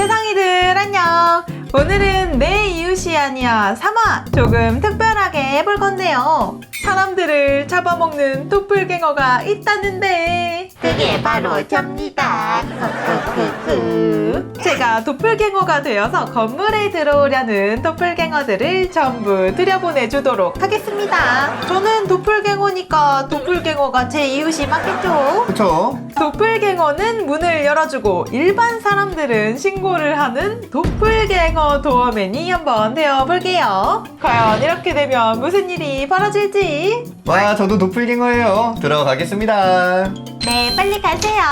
세상이들 안녕. 오늘은 내 이웃이 아니야 3화 조금 특별하게 해볼 건데요. 사람들을 잡아먹는 도플갱어가 있다는데 그게 바로 접니다. 크크크크. 제가 도플갱어가 되어서 건물에 들어오려는 도플갱어들을 전부 들여보내주도록 하겠습니다. 저는 도플갱어니까 도플갱어가 제 이웃이 맞겠죠? 그쵸? 도플갱어는 문을 열어주고 일반 사람들은 신고를 하는 도플갱어 도어맨이 한번 되어볼게요. 과연 이렇게 되면 무슨 일이 벌어질지 와 저도 도플갱어예요 들어가겠습니다 네 빨리 가세요.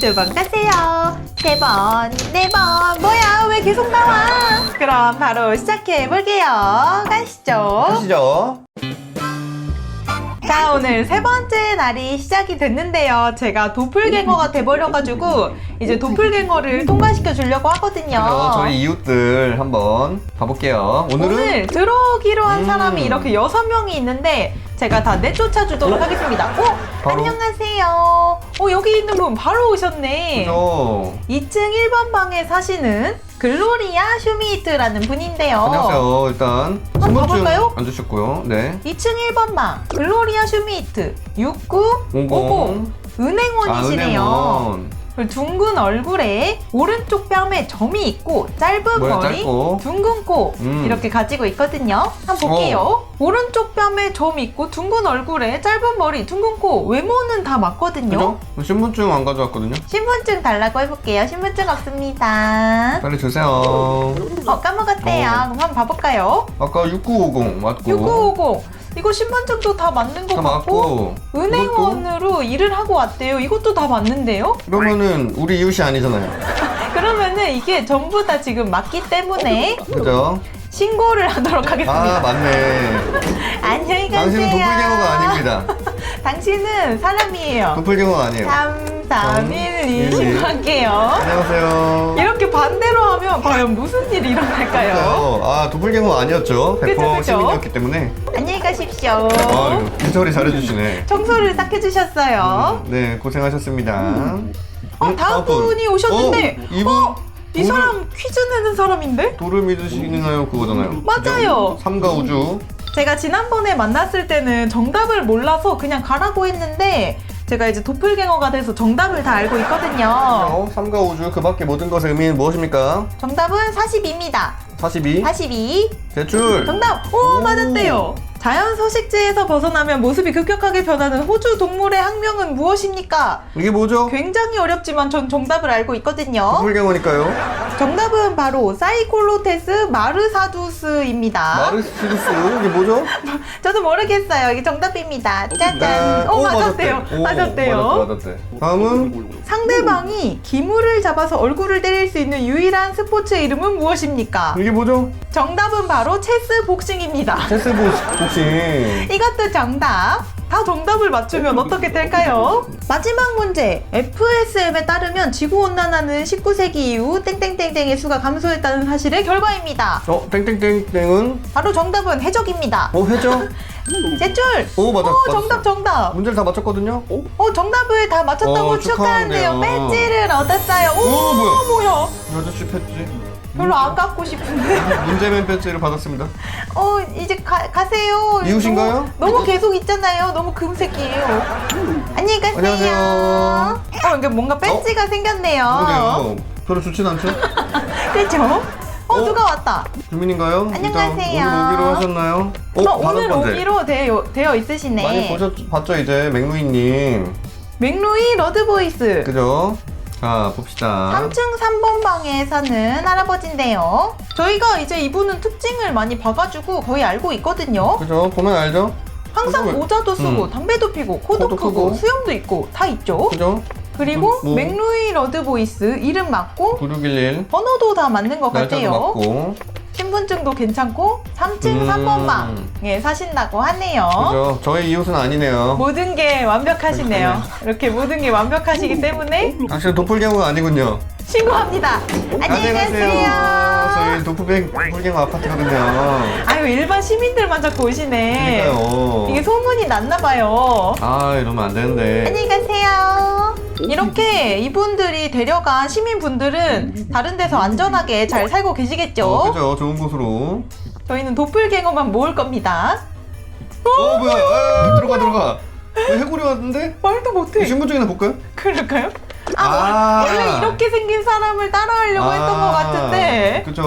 두 번 가세요. 세 번, 네 번. 뭐야 왜 계속 나와? 그럼 바로 시작해 볼게요. 가시죠. 하시죠 자, 오늘 세 번째 날이 시작이 됐는데요. 제가 도플갱어가 돼버려가지고, 이제 도플갱어를 통과시켜 주려고 하거든요. 저희 이웃들 한번 봐볼게요 오늘은 오늘 들어오기로 한 음. 사람이 이렇게 여섯 명이 있는데, 제가 다 내쫓아 주도록 하겠습니다. 어? 바로? 안녕하세요. 어, 여기 있는 분 바로 오셨네. 그죠? 2층 1번 방에 사시는 글로리아 슈미트라는 분인데요. 안녕하세요 일단 한번 가볼까요? 앉으셨고요 네 2층 1번 방 글로리아 슈미트 6950 50 은행원이시네요. 아, 은행원. 둥근 얼굴에 오른쪽 뺨에 점이 있고 짧은 뭐야, 머리, 짧고. 둥근 코 음. 이렇게 가지고 있거든요. 한번 볼게요. 오른쪽 뺨에 점 있고 둥근 얼굴에 짧은 머리, 둥근 코 외모는 다 맞거든요. 그죠? 신분증 안 가져왔거든요 신분증 달라고 해볼게요. 신분증 없습니다. 빨리 주세요 어 까먹었대요. 어. 그럼 한번 봐볼까요? 아까 6950 맞고 6950 이거 신분증도 다 맞는 거다 같고 맞고 은행원으로 일을 하고 왔대요. 이것도 다 맞는데요? 그러면은 우리 이웃이 아니잖아요 그러면은 이게 전부 다 지금 맞기 때문에 그죠? 신고를 하도록 하겠습니다. 아 맞네 안녕히 가세요. 당신은 도플갱어가 아닙니다 당신은 사람이에요. 도플갱어가 아니에요 3, 3, 1, 2 일, 이. 신고할게요. 안녕하세요 이렇게 반대로 하면 과연 무슨 일이 일어날까요? 아 도플갱어 아니었죠 100% 그죠, 그죠? 시민이었기 때문에 안녕히 가십시오. 아 기처리 잘해주시네 청소를 딱 해주셨어요. 네 고생하셨습니다 어, 음, 다음 분이 오셨는데 어, 이분 어, 이 돌을- 사람 퀴즈 내는 사람인데? 돌을 믿으시나요 그거잖아요 맞아요. 삼가 우주 제가 지난번에 만났을 때는 정답을 몰라서 그냥 가라고 했는데 제가 이제 도플갱어가 돼서 정답을 다 알고 있거든요. 어, 삼가 우주 그 밖에 모든 것의 의미는 무엇입니까? 정답은 42입니다. 42 42. 대출 정답! 오, 오. 맞았대요. 자연 서식지에서 벗어나면 모습이 급격하게 변하는 호주 동물의 학명은 무엇입니까? 이게 뭐죠? 굉장히 어렵지만 전 정답을 알고 있거든요. 도플갱어니까요 정답은 바로 사이콜로테스 마르사두스입니다. 마르스티루스 이게 뭐죠? 저도 모르겠어요. 이게 정답입니다. 짜잔. 오, 오, 맞았대요. 오, 맞았대요. 맞았대, 맞았대. 다음은 상대방이 기물을 잡아서 얼굴을 때릴 수 있는 유일한 스포츠 이름은 무엇입니까? 이게 뭐죠? 정답은 바로 체스 복싱입니다. 체스 보- 복싱 이것도 정답. 다 정답을 맞추면 어떻게 될까요? 마지막 문제. FSM에 따르면 지구온난화는 19세기 이후 땡땡땡땡의 수가 감소했다는 사실의 결과입니다. 어 땡땡땡땡은 바로 정답은 해적입니다. 어 회죠? 제출! 오 맞았 오, 맞았어. 정답, 정답. 문제를 다 맞췄거든요? 오? 어, 정답을 다 맞췄다고 어, 축하한대요. 축하한대요. 배지를 얻었어요. 오, 오, 뭐야? 뭐야? 이 아저씨 패지 별로 안 갖고 싶은데. 문제맨 배지를 받았습니다 어, 이제 가, 가세요. 이웃인가요? 너무, 너무 계속 있잖아요. 너무 금색이에요. 안녕히 가세요. 안녕하세요. 어, 이게 뭔가 배지가 생겼네요. 그러게요 별로 좋진 않죠? 그죠? 어, 어? 누가 왔다. 주민인가요? 안녕하세요. 일단 오늘 오기로 하셨나요? 오, 어, 오늘 번째. 오기로 되어, 되어 있으시네. 많이 보셨, 봤죠 이제 맥루이님 맥루이 러드보이스. 그죠? 자 봅시다 3층 3번 방에 사는 할아버지인데요. 저희가 이제 이분은 특징을 많이 봐가지고 거의 알고 있거든요. 그죠? 보면 알죠? 항상 그거- 모자도 쓰고 음. 담배도 피고 코도, 코도 크고, 크고. 수염도 있고 다 있죠. 그죠? 그리고 뭐- 맥루이 러드보이스 이름 맞고 9611 번호도 다 맞는 것 날짜도 같아요. 맞고 신분증도 괜찮고 3층 음. 3번 방에 사신다고 하네요. 그죠? 저희 이웃은 아니네요 모든 게 완벽하시네요. 이렇게 모든 게 완벽하시기 때문에 당신은 도플갱어가 아니군요 신고합니다. 안녕히 가세요. 저희 도플갱, 도플갱어 아파트거든요 아유 일반 시민들만 자꾸 오시네. 그러니까요 이게 소문이 났나 봐요. 아 이러면 안 되는데 안녕히 가세요. 이렇게 이분들이 데려간 시민분들은 다른 데서 안전하게 잘 살고 계시겠죠? 어, 그죠. 좋은 곳으로. 저희는 도플갱어만 모을 겁니다. 어, 뭐야. 아, 들어가, 들어가. 왜 해골이 왔는데? 말도 못해. 신분증이나 볼까요? 그럴까요? 아, 아. 원래 이렇게 생긴 사람을 따라하려고 했던 것 같은데 그죠.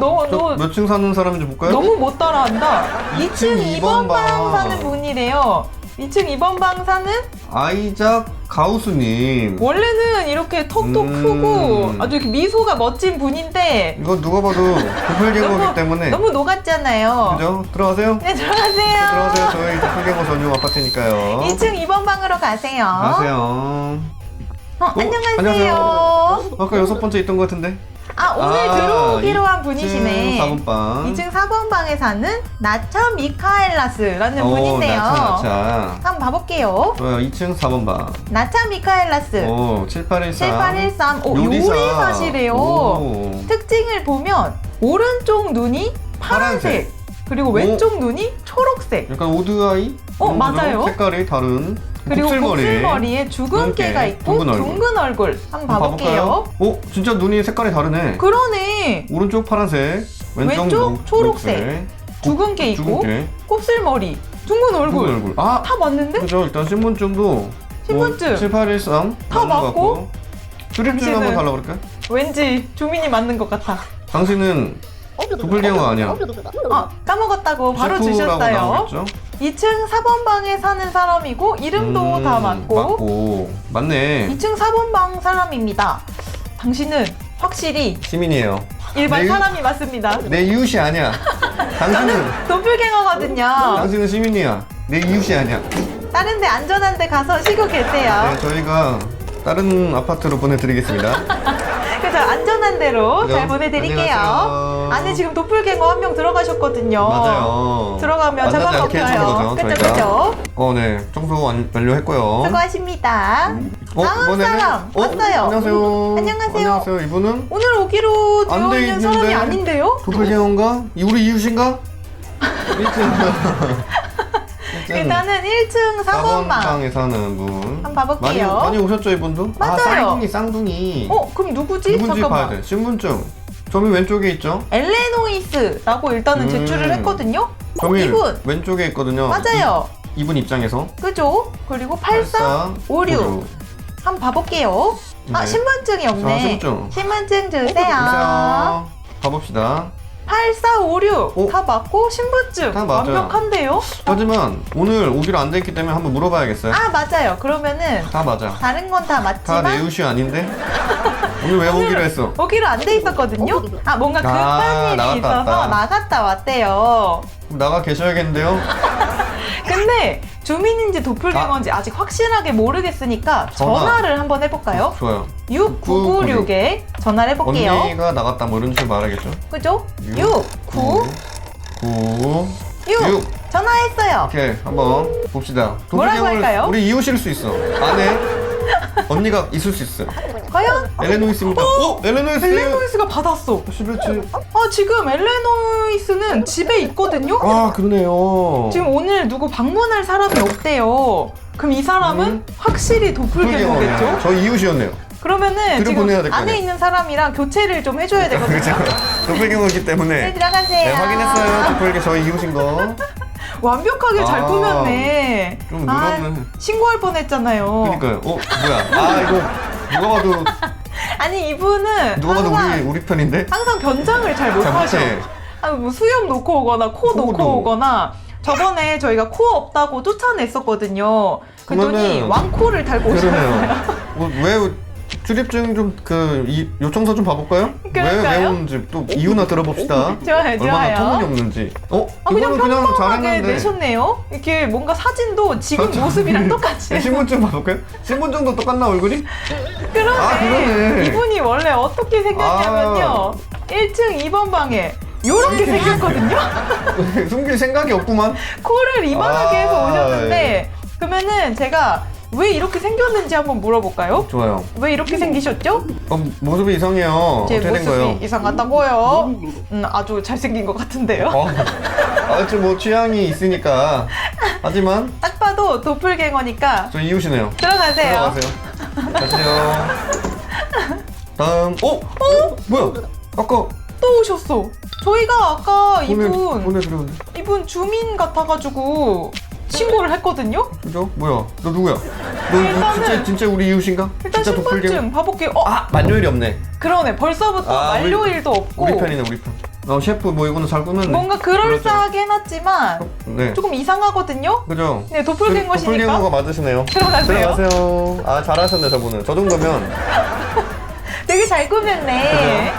너무- 저 너무- 몇층 사는 사람인지 볼까요? 너무 못 따라한다. 2층 2층 2번 방 방. 사는 분이래요. 2층 2번 방 사는 아이작 가우스님. 원래는 이렇게 턱도 음. 크고 아주 이렇게 미소가 멋진 분인데 이거 누가 봐도 도플갱어기 때문에. 너무 녹았잖아요. 그죠? 들어가세요. 네 들어가세요. 들어가세요. 저희 도플갱어 전용 아파트니까요. 2층 2번 방으로 가세요. 가세요. 어, 안녕하세요. 아까 여섯 번째 있던 것 같은데. 아 오늘 들어오기로 한 분이시네. 4번 방. 2층 4번 방에 사는 나차 미카엘라스라는 어, 분인데요. 나차, 나차. 한번 봐볼게요. 좋아요. 2층 4번 방. 나차 미카엘라스 오, 7813. 7813. 오, 요리사. 요리사시래요. 오. 특징을 보면 오른쪽 눈이 파란색, 파란색. 그리고 오. 왼쪽 눈이 초록색 약간 오드아이? 어? 맞아요. 색깔이 다른. 그리고 곱슬머리. 곱슬머리에 주근깨가 주근깨, 있고 둥근 둥근 얼굴, 얼굴. 한번 봐볼게요. 오, 진짜 눈이 색깔이 다르네. 그러네. 오른쪽 파란색, 왼쪽, 왼쪽 녹- 초록색. 녹색. 주근깨 있고 주근깨. 곱슬머리, 둥근 얼굴. 둥근 얼굴. 아, 다 맞는데? 그죠. 일단 신분증도 신분증. 7813 다 맞고. 출입증 당신은- 한번 달라 그럴까요? 왠지 주민이 맞는 것 같아. 당신은 도플갱어가 아니야. 아, 까먹었다고 바로 셰프라고 주셨어요. 나오겠죠? 2층 4번 방에 사는 사람이고 이름도 음, 다 맞고 맞고. 맞네. 2층 4번 방 사람입니다. 당신은 확실히 시민이에요. 일반 네. 사람이 맞습니다. 내 이웃이 아니야. 당신은 도플갱어거든요. 당신은 시민이야. 내 이웃이 아니야. 다른 데 안전한 데 가서 쉬고 계세요. 네, 저희가 다른 아파트로 보내드리겠습니다. 그래서 안전 한 데로 그죠? 잘 보내드릴게요. 안녕하세요. 안에 지금 도플갱어 한 명 들어가셨거든요. 맞아요. 들어가면. 해주는 거죠, 그쵸. 그쵸. 어, 네. 청소 완, 완료했고요. 수고하십니다. 어, 다음 이번에는- 사람 어, 왔어요. 안녕하세요. 안녕하세요. 안녕하세요. 이분은 오늘 오기로 안 되어 돼 있는 있는데. 사람이 아닌데요? 도플갱어인가? 이 우리 이웃인가? 1층. 일단은 1층 4번 방. 방에 사는 분. 한번 봐볼게요. 많이, 많이 오셨죠, 이분도? 아, 맞아요. 쌍둥이, 쌍둥이. 어, 그럼 누구지? 누군지 잠깐만. 봐야 돼. 신분증. 점이 왼쪽에 있죠? 엘레노이스라고 일단은 음. 제출을 했거든요. 점이 이분 왼쪽에 있거든요. 맞아요. 이, 분 입장에서. 그죠? 그리고 8456 한번 봐볼게요. 아 네. 신분증이 자, 없네. 신분증. 신분증 주세요. 보세요. 가봅시다. 8456 어? 다 맞고 신분증 다 맞아요. 완벽한데요? 하지만 오늘 오기로 안 돼 있기 때문에 한번 물어봐야겠어요. 아 맞아요. 그러면은 다 맞아. 다른 건 다 다 맞지만 내 이웃이 아닌데? 오늘 왜 오기로 했어? 오기로 안 돼 있었거든요. 아 뭔가 급한 아, 일이 나갔다 있어서 왔다. 나갔다 왔대요. 그럼 나가 계셔야겠는데요? 근데 주민인지 도플갱어인지 아직 확실하게 모르겠으니까 전화. 전화 를 한번 해볼까요? 좋아요. 6996에 전화를 해볼게요. 언니가 나갔다 뭐 이런 식으로 말하겠죠? 그죠? 6, 6, 9, 9, 6. 육. 전화했어요. 오케이 한번 봅시다. 뭐라고 도플갱어를 할까요? 우리 이웃일 수 있어. 안에 언니가 있을 수 있어요. 과연? 엘레노이스입니다. 어? 엘레노이스! 엘레노이스가 받았어. 11층. 아, 지금 엘레노 이스는 집에 있거든요? 아 그러네요. 지금 오늘 누구 방문할 사람이 없대요. 그럼 이 사람은 음. 확실히. 도플갱어겠죠? 저희 이웃이었네요. 그러면은 지금 들여보내야 될거 안에 아니에요? 있는 사람이랑 교체를 좀 해줘야 되거든요. 그렇죠. 도플갱어이기 네, 때문에. 들어가세요. 네, 확인했어요. 도플갱어 저희 이웃인 거. 완벽하게 잘 아, 꾸몄네. 좀 아, 늘었네. 신고할 뻔했잖아요. 그니까요. 어 뭐야? 아 이거 누가 봐도 아니 이분은 누가 봐도 항상, 우리 우리 편인데. 항상 변장을 잘잘 못하셔. 못해. 아니 뭐 수염 놓고 오거나 코 코도. 놓고 오거나 저번에 저희가 코 없다고 쫓아냈었거든요. 그랬더니 그러면은- 왕코를 달고 오셨어요. 그러네요. 뭐, 왜 출입증 좀 그 요청서 좀 봐볼까요? 왜, 그럴까요? 왜 오는지 또 이유나 들어봅시다. 좋아요, 얼마나 좋아요. 터무니없는지. 어? 아 그냥 이거는 그냥 평범하게 잘했는데. 내셨네요. 이렇게 뭔가 사진도 지금 저- 모습이랑 똑같이. 네, 신분증 봐볼까요? 신분증도 똑같나 얼굴이? 그러네. 아, 그러네. 이분이 원래 어떻게 생겼냐면요. 1층 2번 방에 요렇게 생겼거든요. 숨길 생각이 없구만. 코를 이만하게 해서 아, 오셨는데 그러면은 제가 왜 이렇게 생겼는지 한번 물어볼까요? 좋아요. 왜 이렇게 생기셨죠? 어, 모습이 이상해요. 제 어떻게 된 거예요? 모습이 이상하다고요. 음, 아주 잘생긴 것 같은데요. 어, 아주 뭐 취향이 있으니까. 하지만 딱 봐도 도플갱어니까 저 이웃이네요. 들어가세요. 들어가세요. 가세요. 다음. 어? 어? 뭐야? 아까 또 오셨어. 저희가 아까 보내 이분 보내드렸는데. 이분 주민 같아가지고 신고를 했거든요. 그죠? 뭐야? 너 누구야? 너 일단은- 진짜 진짜 우리 이웃인가? 일단 진짜? 신분증 봐볼게요. 어, 아 만료일이 없네. 그러네. 벌써부터 아, 우리- 만료일도 없고 우리 편이네 우리 편. 어 셰프 뭐 이거는 잘 꾸몄네. 뭔가 그럴싸하게 해놨지만 네. 조금 이상하거든요. 그죠? 네, 도플갱어시니까 도플갱어가 맞으시네요. 들어가세요. 들어가세요. 아 잘하셨네 저분은. 저 정도면 되게 잘 꾸몄네.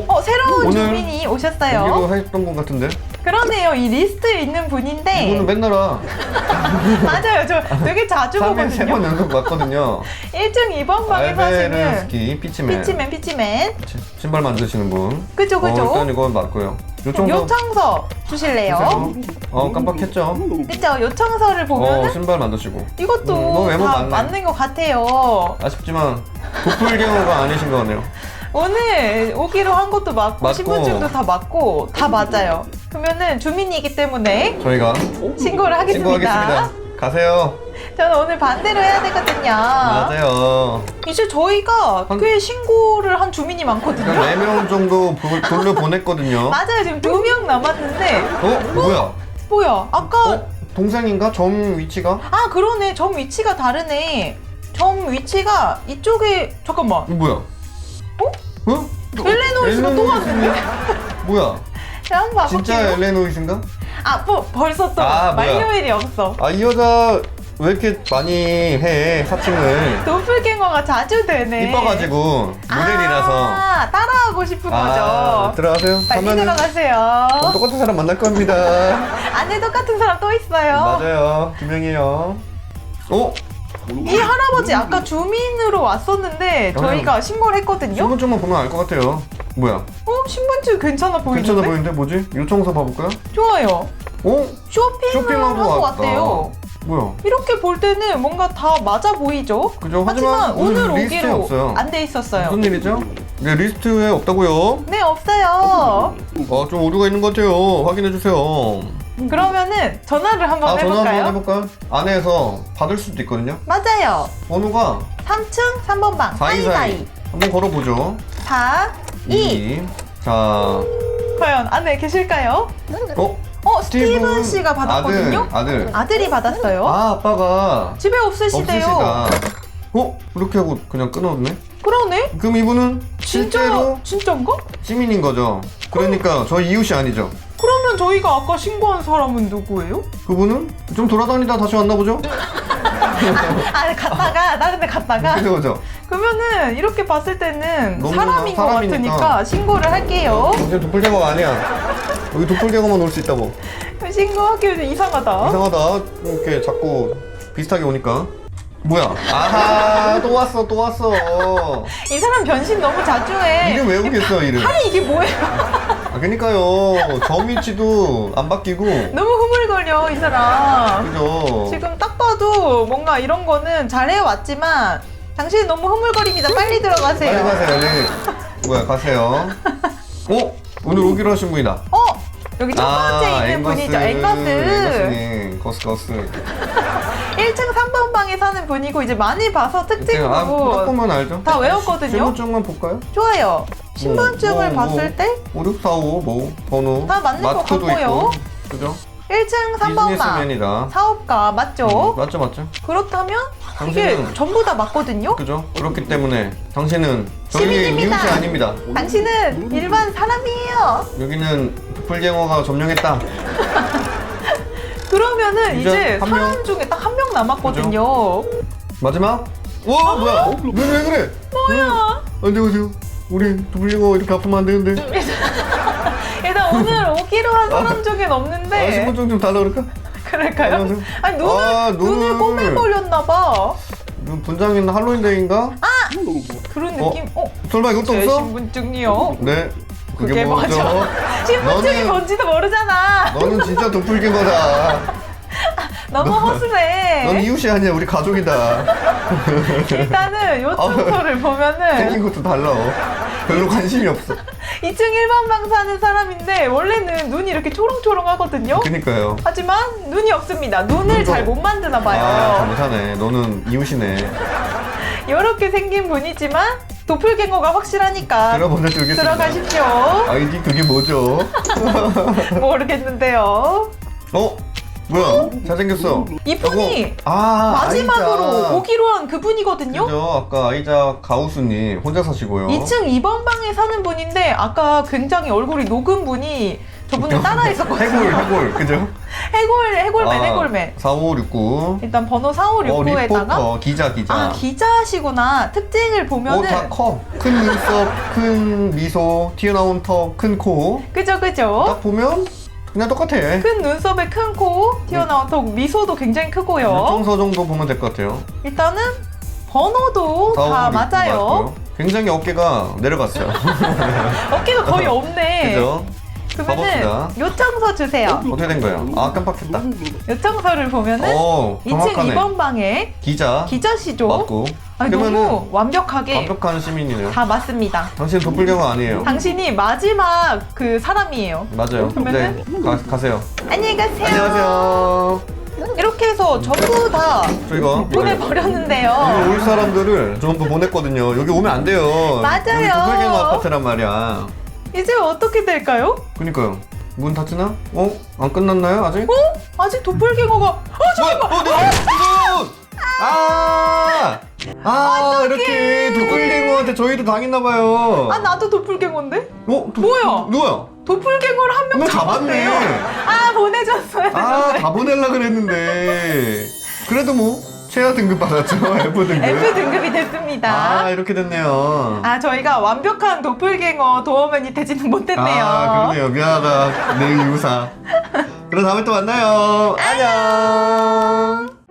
어? 어, 새로운 오늘 주민이 오셨어요. 여기도 했던 분 같은데. 그러네요. 이 리스트에 있는 분인데 이분은 맨날 와. 맞아요. 저 되게 자주 3일 3번 보거든요. 연속 왔거든요. 1층 2번 방에 사시는 알베르스키 피치맨. 피치맨 피치맨. 그치. 신발 만드시는 분. 그죠 어, 일단 그죠. 이건 맞고요. 요청서. 요청서 주실래요? 어 깜빡했죠. 그죠. 요청서를 어 보면은 신발 만드시고. 이것도 음, 너 외모 다 맞네. 맞는 것 같아요. 아쉽지만 도플갱어가 아니신 것 같네요. 오늘 오기로 한 것도 맞고, 맞고. 신분증도 다 맞고 다 맞아요. 그러면은 주민이기 때문에 저희가 신고를 하겠습니다. 신고하겠습니다. 가세요. 저는 오늘 반대로 해야 되거든요. 맞아요. 이제 저희가 한- 꽤 신고를 한 주민이 많거든요. 그러니까 4명 정도 보- 돌려 보냈거든요. 맞아요. 지금 두 명 남았는데 어? 뭐야? 뭐야? 아까 어? 동생인가? 점 위치가? 아 그러네. 점 위치가 다르네. 점 위치가 이쪽에 잠깐만. 이거 뭐야? 어? 어? 엘레노이스가 또 왔는데? 뭐야? 자, 한번 진짜 봐볼게요. 엘레노이스인가? 아, 뭐, 벌써 또 아, 뭐야. 만료일이 없어. 아 이 여자 왜 이렇게 많이 해 사칭을 도플갱어가 자주 되네. 이뻐가지고 모델이라서 아, 따라하고 싶은 아, 거죠. 들어가세요 빨리 가면은 들어가세요. 어, 똑같은 사람 만날 겁니다 안에 똑같은 사람 또 있어요. 맞아요 두 명이요 어? 이 할아버지 아까 주민으로 왔었는데 저희가 신고를 했거든요. 신분증만 보면 알 것 같아요 뭐야 어? 신분증 괜찮아 보이는데? 괜찮아 보이는데 뭐지? 요청서 봐볼까요? 좋아요. 어? 쇼핑을 쇼핑하고 하고 왔다. 왔대요. 뭐야 이렇게 볼 때는 뭔가 다 맞아 보이죠? 그죠? 하지만 하지만 오늘 오늘 리스트에 오기로 안 돼 있었어요. 무슨 일이죠? 네 리스트에 없다고요? 네, 없어요. 아 좀 오류가 있는 것 같아요 확인해 주세요 그러면은 전화를 한번 아 전화 해볼까요? 한번 해볼까요? 안에서 받을 수도 있거든요 맞아요. 번호가 3층 3번 방424 사이사이 한번 걸어보죠 4 2 2 자, 과연 안에 계실까요? 어? 어 스티븐 씨가 받았거든요. 아들, 아들. 이 받았어요. 아, 아빠가 집에 없으시대요. 없으시다. 어? 이렇게 하고 그냥 끊었네? 그러네. 그럼 이분은 진짜 실제로 진짜인가? 시민인 거죠? 그러니까 저희 이웃이 아니죠? 그러면 저희가 아까 신고한 사람은 누구예요? 그분은 좀 돌아다니다 다시 왔나 보죠? 아 갔다가 다른 데 갔다가 그죠, 그죠? 그러면은 이렇게 봤을 때는 너무 사람인 것 사람이니까. 같으니까 신고를 할게요. 당신 도플갱어가 아니야. 여기 도플갱어만 올 수 있다고. 신고하기 좀 이상하다. 이상하다. 이렇게 자꾸 비슷하게 오니까. 뭐야? 아하, 또 왔어, 또 왔어. 이 사람 변신 너무 자주 해. 이름 외우겠어, 이름. 아니 이게 뭐예요? 아, 그니까요. 점 위치도 안 바뀌고. 너무 흐물거려 이 사람. 그죠? 지금 딱 봐도 뭔가 이런 거는 잘 해왔지만 당신이 너무 흐물거립니다. 빨리 들어가세요. 빨리 가세요, 네. 뭐야, 가세요. 어? 오늘 오기로 하신 분이다. 어 여기 첫 번째 있는 분이죠. 앵거스. 앵거스님, 거스, 거스. 1층 3번 방에 사는 분이고 이제 많이 봐서 특징 아, 보면 알죠? 다 외웠거든요. 신분증만 볼까요? 좋아요. 신분증을 뭐, 뭐, 봤을 때 5645, 뭐, 번호. 다 맞는 것 마스크도 같고요. 있고. 그죠? 1층 3번 방 비즈니스맨이다. 사업가 맞죠? 음, 맞죠, 맞죠? 그렇다면 이게 당신은- 전부 다 맞거든요. 그죠? 그렇기 때문에 당신은 저희 시민입니다. 이웃이 아닙니다. 당신은 일반 사람이에요. 여기는 도플갱어가 점령했다. 그러면은 이제 이제 한 사람 명. 중에 딱 한 명 남았거든요. 마지막? 와, 뭐야? 왜, 왜 그래? 뭐야? 안녕하세요. 우리 도플갱어 이렇게 아프면 안 되는데. 일단 오늘 오기로 한 사람 중엔 아, 없는데 신분증 좀 달라 그럴까? 그럴까요? 안녕하세요. 아니 눈을 아, 눈을 눈을- 꼬매 버렸나 봐. 이거 분장인 할로윈데이인가? 그런 어? 느낌. 어? 설마 이것도 제 없어? 신분증이요. 네. 그게, 그게 뭐죠? 뭐죠? 신분증이 너는- 뭔지도 모르잖아. 너는 진짜 도플갱어다. 너무 넌 허술해. 이웃이 아니야. 우리 가족이다. 일단은 요청서를 보면은 생긴 것도 달라. 별로 관심이 없어. 2층 1번 방 사는 사람인데 원래는 눈이 이렇게 초롱초롱하거든요. 그니까요. 하지만 눈이 없습니다. 눈을 눈도- 잘 못 만드나 봐요. 아, 잘못하네. 너는 이웃이네. 이렇게 생긴 분이지만 도플갱어가 확실하니까 들어보내드리겠습니다. 들어가십시오. 아이디 그게 뭐죠? 모르겠는데요. 어? 뭐야? 잘생겼어. 이분이 아, 마지막으로 아이자. 오기로 한 그분이거든요. 그죠? 아까 아이자 가우스님 혼자 사시고요. 2층 2번 방에 사는 분인데 아까 굉장히 얼굴이 녹은 분이 저분을 따라 했었거든요. 해골, 해골, 그죠? 해골, 해골맨, 아, 해골맨. 4569. 일단 번호 어, 4569에다가 리포터, 기자, 기자. 아 기자시구나. 특징을 어, 보면은 다 커. 큰 눈썹, 큰 미소, 튀어나온 턱, 큰 코. 그죠 그죠. 딱 보면 그냥 똑같아. 큰 눈썹에 큰 코, 튀어나온 턱, 미소도 굉장히 크고요. 청서 정도 보면 될 것 같아요. 일단은 번호도 다4569 맞아요. 맞고요. 굉장히 어깨가 내려갔어요. 어깨가 거의 없네. 그죠? 그러면은 가봅시다. 요청서 주세요. 어떻게 된 거예요? 아, 깜빡했다. 요청서를 보면은 어, 2층 정확하네. 2번 방에 기자. 기자시죠? 맞고. 아니, 그러면은 완벽하게 완벽한 시민이네요. 다 맞습니다. 당신 도플갱어 아니에요. 당신이 마지막 그 사람이에요. 맞아요. 네, 그러면은? 가, 가세요. 안녕히 가세요. 안녕하세요. 이렇게 해서 전부 다 저희가 보내버렸는데요. 여기 올 사람들을 전부 보냈거든요. 여기 오면 안 돼요. 맞아요. 여기 도플갱어 아파트란 말이야. 이제 어떻게 될까요? 그니까요. 문 닫히나? 어? 안 끝났나요? 아직? 어? 아직 도플갱어가 어 잠깐만 어, 네. 어! 아! 아, 이렇게 도플갱어한테 저희도 당했나봐요. 아 나도 도플갱어인데? 어? 도, 뭐야? 누구야? 도플갱어를 한 명 한명 잡았네. 잡았네요. 아 보내줬어야 아, 되는데. 다 보내려 그랬는데. 그래도 뭐, 최하 등급 받았죠. F 등급. F 등급이 됐습니다. 아, 이렇게 됐네요. 아 저희가 완벽한 도플갱어 도어맨이 되지는 못했네요. 아, 그러네요. 미안하다. 내 유사. 그럼 다음에 또 만나요. 안녕.